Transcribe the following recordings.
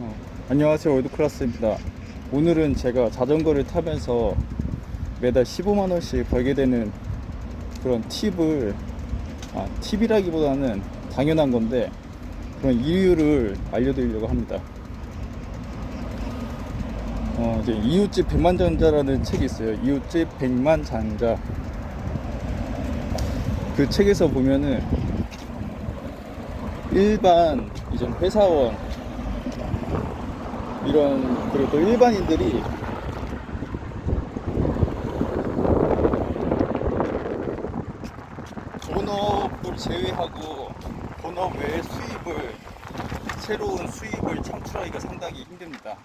어, 안녕하세요. 월드클래스입니다. 오늘은 제가 자전거를 타면서 매달 15만원씩 벌게 되는 그런 팁을 아, 팁이라기보다는 당연한 건데 그런 이유를 알려드리려고 합니다. 어, 이제 이웃집 백만장자라는 책이 있어요. 이웃집 백만장자. 그 책에서 보면은 일반 이제 회사원 이런 그리고 또 일반인들이 본업을 제외하고 본업 외의 수입을 새로운 수입을 창출하기가 상당히 힘듭니다.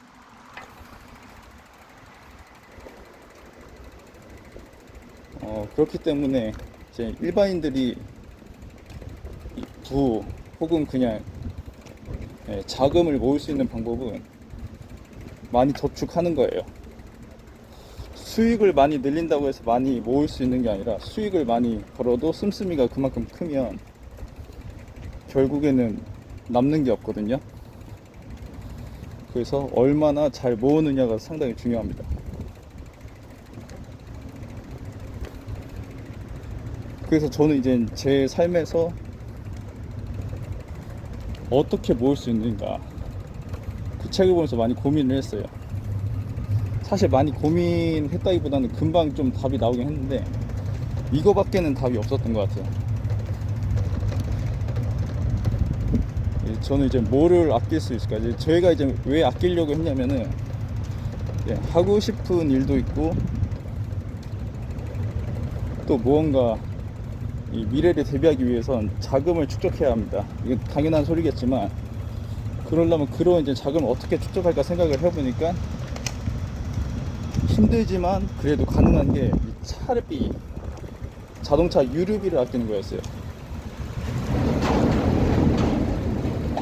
어, 그렇기 때문에 이제 일반인들이 이부 혹은 그냥 예, 자금을 모을 수 있는 방법은 많이 저축하는 거예요. 수익을 많이 늘린다고 해서 많이 모을 수 있는 게 아니라 수익을 많이 벌어도 씀씀이가 그만큼 크면 결국에는 남는 게 없거든요. 그래서 얼마나 잘 모으느냐가 상당히 중요합니다. 그래서 저는 이제 제 삶에서 어떻게 모을 수 있는가 그 책을 보면서 많이 고민을 했어요. 사실 많이 고민했다기보다는 금방 좀 답이 나오긴 했는데 이거밖에는 답이 없었던 것 같아요. 예, 저는 이제 뭐를 아낄 수 있을까? 이제 저희가 이제 왜 아끼려고 했냐면은 예, 하고 싶은 일도 있고 또 무언가 이 미래를 대비하기 위해선 자금을 축적해야 합니다. 이건 당연한 소리겠지만 그러려면 그런 이제 자금을 어떻게 축적할까 생각을 해보니까 힘들지만 그래도 가능한 게이 차비 자동차 유류비를 아끼는 거였어요.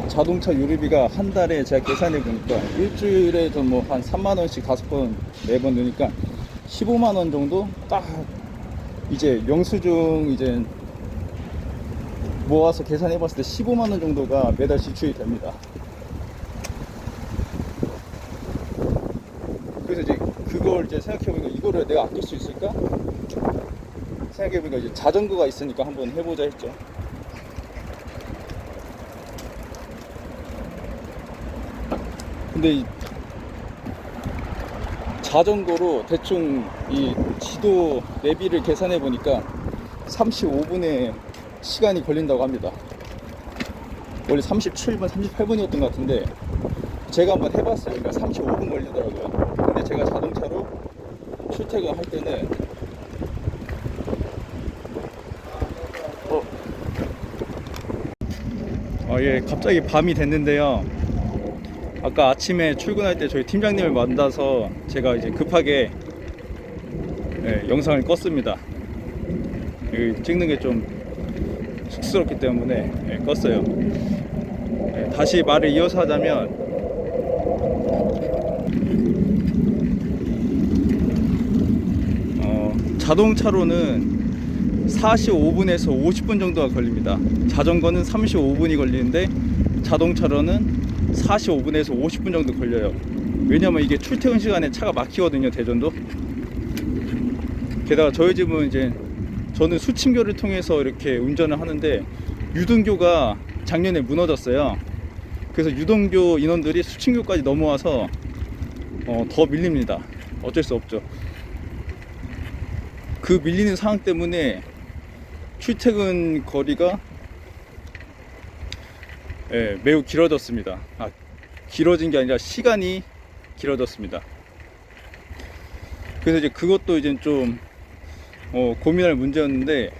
자동차 유류비가 한 달에 제가 계산해 보니까 일주일에 좀뭐한 3만 원씩 다섯 번, 네번 넣으니까 15만 원 정도 딱 이제 영수증 이제 모아서 계산해 봤을 때 15만 원 정도가 매달 지출이 됩니다. 그래서 이제 그걸 이제 생각해보니까 이거를 내가 아낄 수 있을까? 생각해보니까 이제 자전거가 있으니까 한번 해보자 했죠. 근데 이 자전거로 대충 이 지도 내비를 계산해 보니까 35분의 시간이 걸린다고 합니다. 원래 37분, 38분이었던 것 같은데 제가 한번 해봤어요. 그러니까 35분 걸리더라고요. 근데 제가 자동차로 출퇴근 할 때는 어, 어, 예, 갑자기 밤이 됐는데요. 아까 아침에 출근할 때 저희 팀장님을 만나서 제가 이제 급하게 예, 영상을 껐습니다. 여기 찍는 게 좀 쑥스럽기 때문에 예, 껐어요. 예, 다시 말을 이어서 하자면 어, 자동차로는 45분에서 50분 정도가 걸립니다. 자전거는 35분이 걸리는데 자동차로는 45분에서 50분 정도 걸려요. 왜냐면 이게 출퇴근 시간에 차가 막히거든요, 대전도. 게다가 저희 집은 이제 저는 수침교를 통해서 이렇게 운전을 하는데 유등교가 작년에 무너졌어요. 그래서 유등교 인원들이 수침교까지 넘어와서 어, 더 밀립니다. 어쩔 수 없죠. 그 밀리는 상황 때문에 출퇴근 거리가 예, 매우 길어졌습니다. 아, 길어진 게 아니라 시간이 길어졌습니다. 그래서 이제 그것도 이제 좀 어, 고민할 문제였는데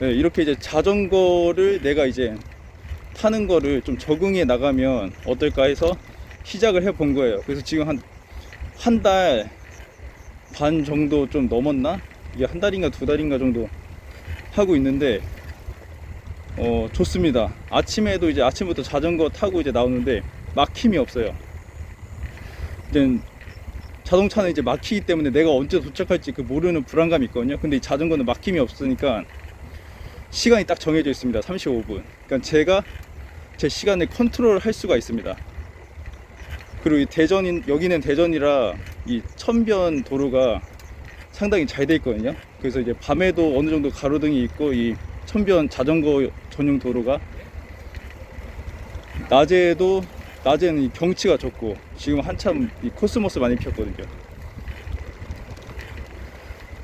네, 이렇게 이제 자전거를 내가 이제 타는 거를 좀 적응해 나가면 어떨까 해서 시작을 해 본 거예요. 그래서 지금 한 한 달 반 정도 좀 넘었나? 이게 한 달인가 두 달인가 정도 하고 있는데 어 좋습니다. 아침에도 이제 아침부터 자전거 타고 이제 나오는데 막힘이 없어요. 이제 자동차는 이제 막히기 때문에 내가 언제 도착할지 그 모르는 불안감이 있거든요. 근데 이 자전거는 막힘이 없으니까 시간이 딱 정해져 있습니다. 35분. 그러니까 제가 제 시간을 컨트롤 할 수가 있습니다. 그리고 이 대전인 여기는 대전이라 이 천변 도로가 상당히 잘 돼 있거든요. 그래서 이제 밤에도 어느 정도 가로등이 있고 이 천변 자전거 전용 도로가 낮에도 낮에는 이 경치가 좋고 지금 한참 이 코스모스 많이 피었거든요.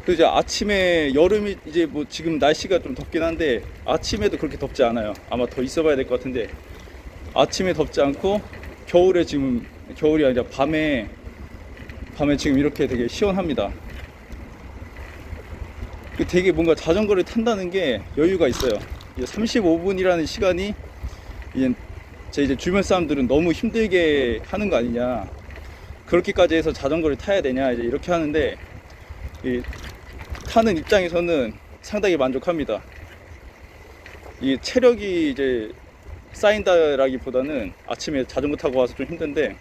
그 이제 아침에 여름이 이제 뭐 지금 날씨가 좀 덥긴 한데 아침에도 그렇게 덥지 않아요. 아마 더 있어봐야 될 것 같은데 아침에 덥지 않고 겨울에 지금 겨울이 아니라 밤에 밤에 지금 이렇게 되게 시원합니다. 그 되게 뭔가 자전거를 탄다는 게 여유가 있어요. 35분이라는 시간이 이제 제 이제 주변 사람들은 너무 힘들게 하는 거 아니냐. 그렇게까지 해서 자전거를 타야 되냐 이제 이렇게 하는데 이 타는 입장에서는 상당히 만족합니다. 이 체력이 이제 쌓인다라기보다는 아침에 자전거 타고 와서 좀 힘든데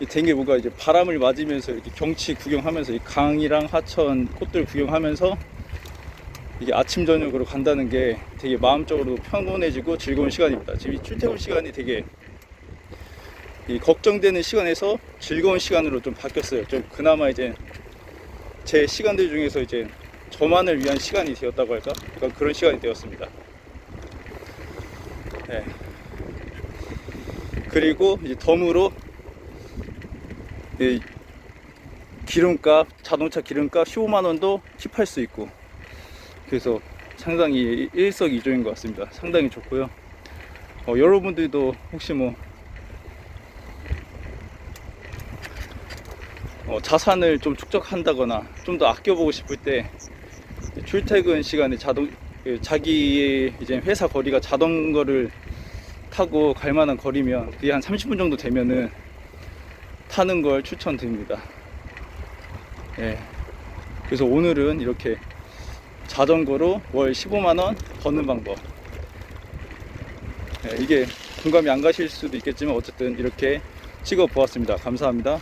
이 뭔가 이제 바람을 맞으면서 이렇게 경치 구경하면서 이 강이랑 하천 꽃들 구경하면서 이게 아침 저녁으로 간다는 게 되게 마음적으로 평온해지고 즐거운 시간입니다. 지금 이 출퇴근 시간이 되게 이 걱정되는 시간에서 즐거운 시간으로 좀 바뀌었어요. 좀 그나마 이제 제 시간들 중에서 이제 저만을 위한 시간이 되었다고 할까? 약간 그런 시간이 되었습니다. 네. 그리고 이제 덤으로 이 기름값, 자동차 기름값 15만 원도 킵할 수 있고 그래서 상당히 일석이조인 것 같습니다. 상당히 좋고요. 어, 여러분들도 혹시 뭐 어, 자산을 좀 축적한다거나 좀 더 아껴보고 싶을 때 출퇴근 시간에 자동 그 자기의 이제 회사 거리가 자전거를 타고 갈 만한 거리면 그게 한 30분 정도 되면은 타는 걸 추천드립니다. 예. 그래서 오늘은 이렇게 자전거로 월 15만원 버는 방법. 예, 이게 공감이 안 가실 수도 있겠지만 어쨌든 이렇게 찍어 보았습니다. 감사합니다.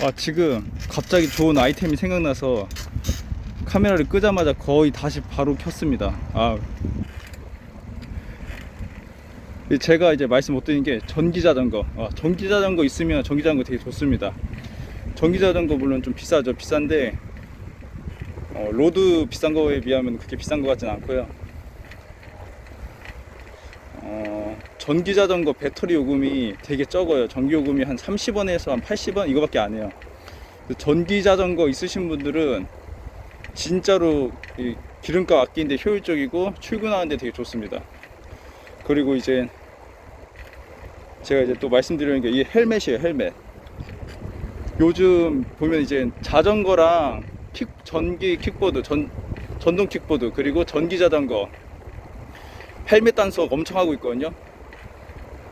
아, 지금 갑자기 좋은 아이템이 생각나서 카메라를 끄자마자 거의 다시 바로 켰습니다. 아. 제가 이제 말씀 못 드린 게 전기 자전거. 아, 전기 자전거 있으면 전기 자전거 되게 좋습니다. 전기 자전거 물론 좀 비싸죠. 비싼데 어, 로드 비싼 거에 비하면 그렇게 비싼 것 같진 않고요. 어, 전기 자전거 배터리 요금이 되게 적어요. 전기 요금이 한 30원에서 한 80원 이거밖에 안 해요. 그 전기 자전거 있으신 분들은 진짜로 이 기름값 아끼는데 효율적이고 출근하는데 되게 좋습니다. 그리고 이제 제가 이제 또 말씀드리는 게 이 헬멧이에요, 헬멧. 요즘 보면 이제 자전거랑 킥, 전기 킥보드, 전, 전동 킥보드, 그리고 전기 자전거 헬멧 단속 엄청 하고 있거든요.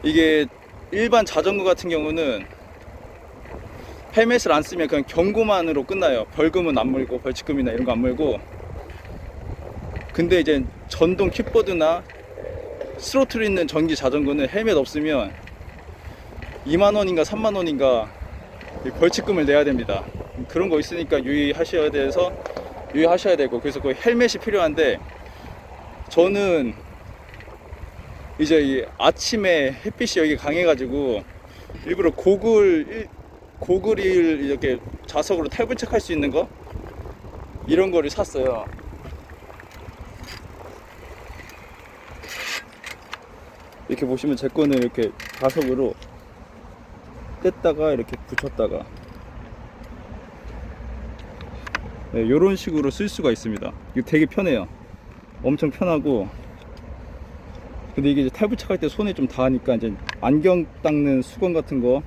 이게 일반 자전거 같은 경우는 헬멧을 안 쓰면 그냥 경고만으로 끝나요. 벌금은 안 물고 벌칙금이나 이런 거 안 물고. 근데 이제 전동 킥보드나 스로틀 있는 전기 자전거는 헬멧 없으면 2만 원인가 3만 원인가 벌칙금을 내야 됩니다. 그런 거 있으니까 유의하셔야 돼서 유의하셔야 되고 그래서 그 헬멧이 필요한데 저는 이제 이 아침에 햇빛이 여기 강해가지고 일부러 고글 고글을 이렇게 좌석으로 탈부착할 수 있는 거 이런 거를 샀어요. 이렇게 보시면 제 거는 이렇게 좌석으로 뗐다가 이렇게 붙였다가 네, 이런 식으로 쓸 수가 있습니다. 이거 되게 편해요. 엄청 편하고 근데 이게 이제 탈부착할 때 손에 좀 닿으니까 이제 안경 닦는 수건 같은 거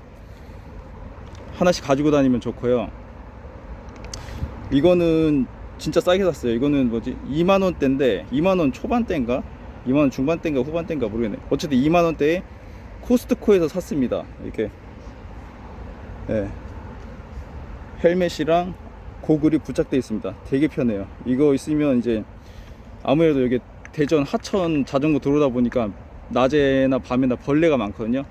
하나씩 가지고 다니면 좋고요. 이거는 진짜 싸게 샀어요. 이거는 뭐지? 2만 원대인데 2만 원 초반대인가? 2만 원 중반대인가 후반대인가 모르겠네. 어쨌든 2만 원대에 코스트코에서 샀습니다. 이렇게 네. 헬멧이랑 고글이 부착되어 있습니다. 되게 편해요. 이거 있으면 이제 아무래도 여기 대전 하천 자전거 도로다 보니까 낮에나 밤에나 벌레가 많거든요.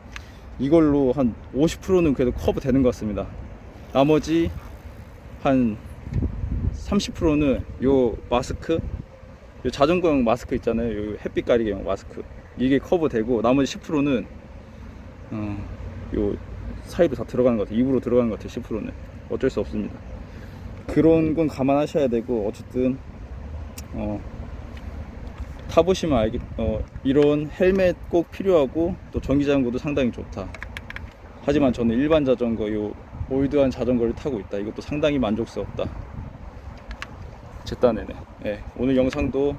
이걸로 한 50%는 그래도 커버 되는 것 같습니다. 나머지 한 30%는 요 마스크 요 자전거용 마스크 있잖아요. 요 햇빛 가리개용 마스크. 이게 커버되고 나머지 10%는 어, 요 사이로 다 들어가는 것 같아요. 입으로 들어가는 것 같아요. 10%는 어쩔 수 없습니다. 그런 건 감안하셔야 되고 어쨌든 어, 타보시면 알겠 어, 이런 헬멧 꼭 필요하고 또 전기 자전거도 상당히 좋다. 하지만 저는 일반 자전거 요 올드한 자전거를 타고 있다. 이것도 상당히 만족스럽다. 제 딴에는. 예, 오늘 영상도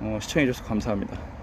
어, 시청해주셔서 감사합니다.